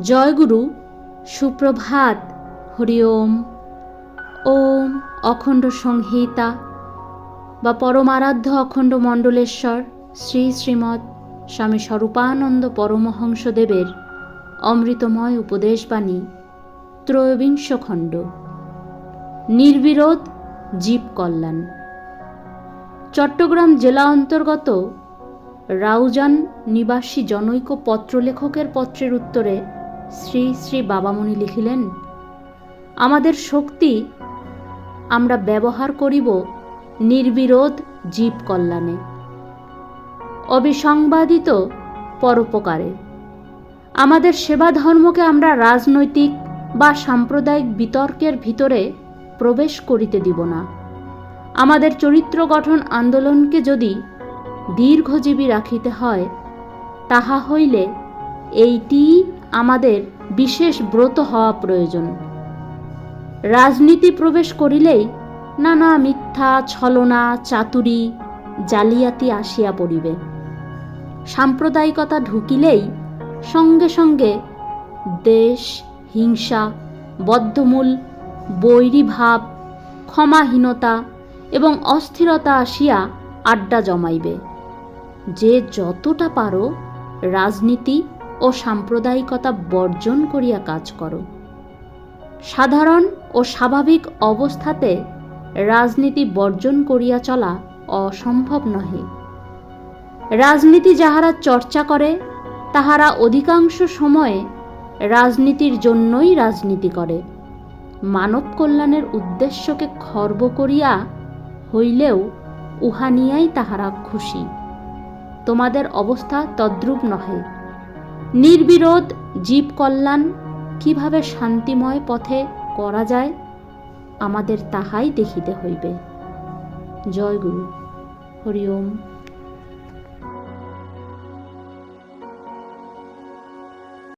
জয়গুরু, সুপ্রভাত, হরি ওম। ওম অখণ্ড সংহিতা বা পরমারাধ্য অখণ্ড মণ্ডলেশ্বর, শ্রী শ্রীমৎ স্বামী স্বরূপানন্দ পরমহংসদেবের অমৃতময় উপদেশবাণী, ত্রয়োবিংশ খণ্ড। নির্বিরোধ জীব কল্যাণ। চট্টগ্রাম জেলা অন্তর্গত রাউজান নিবাসী জনৈক পত্রলেখকের পত্রের উত্তরে শ্রী শ্রী বাবামণি লিখিলেন, আমাদের শক্তি আমরা ব্যবহার করিব নির্বিরোধ জীব কল্যাণে অবিসংবাদিত পরোপকারে। আমাদের সেবা ধর্মকে আমরা রাজনৈতিক বা সাম্প্রদায়িক বিতর্কের ভিতরে প্রবেশ করিতে দিব না। আমাদের চরিত্র গঠন আন্দোলনকে যদি দীর্ঘজীবী রাখিতে হয়, তাহা হইলে এইটি আমাদের বিশেষ ব্রত হওয়া প্রয়োজন। রাজনীতি প্রবেশ করিলেই নানা মিথ্যা, ছলনা, চাতুরি, জালিয়াতি আসিয়া পড়িবে। সাম্প্রদায়িকতা ঢুকিলেই সঙ্গে সঙ্গে দেশ, হিংসা, বদ্ধমূল বৈরী ভাব ক্ষমাহীনতা এবং অস্থিরতা আসিয়া আড্ডা জমাইবে। যে যতটা পারো রাজনীতি ও সাম্প্রদায়িকতা বর্জন করিয়া কাজ করো। সাধারণ ও স্বাভাবিক অবস্থাতে রাজনীতি বর্জন করিয়া চলা অসম্ভব নহে। রাজনীতি যাহারা চর্চা করে, তাহারা অধিকাংশ সময়ে রাজনীতির জন্যই রাজনীতি করে। মানব কল্যাণের উদ্দেশ্যকে খর্ব করিয়া হইলেও উহা নিয়াই তাহারা খুশি। তোমাদের অবস্থা তদ্রূপ নহে। নির্বিরোধ জীব কল্যাণ কীভাবে শান্তিময় পথে করা যায়, আমাদের তাহাই দেখিতে হইবে। জয় গুরু। হরি ওম।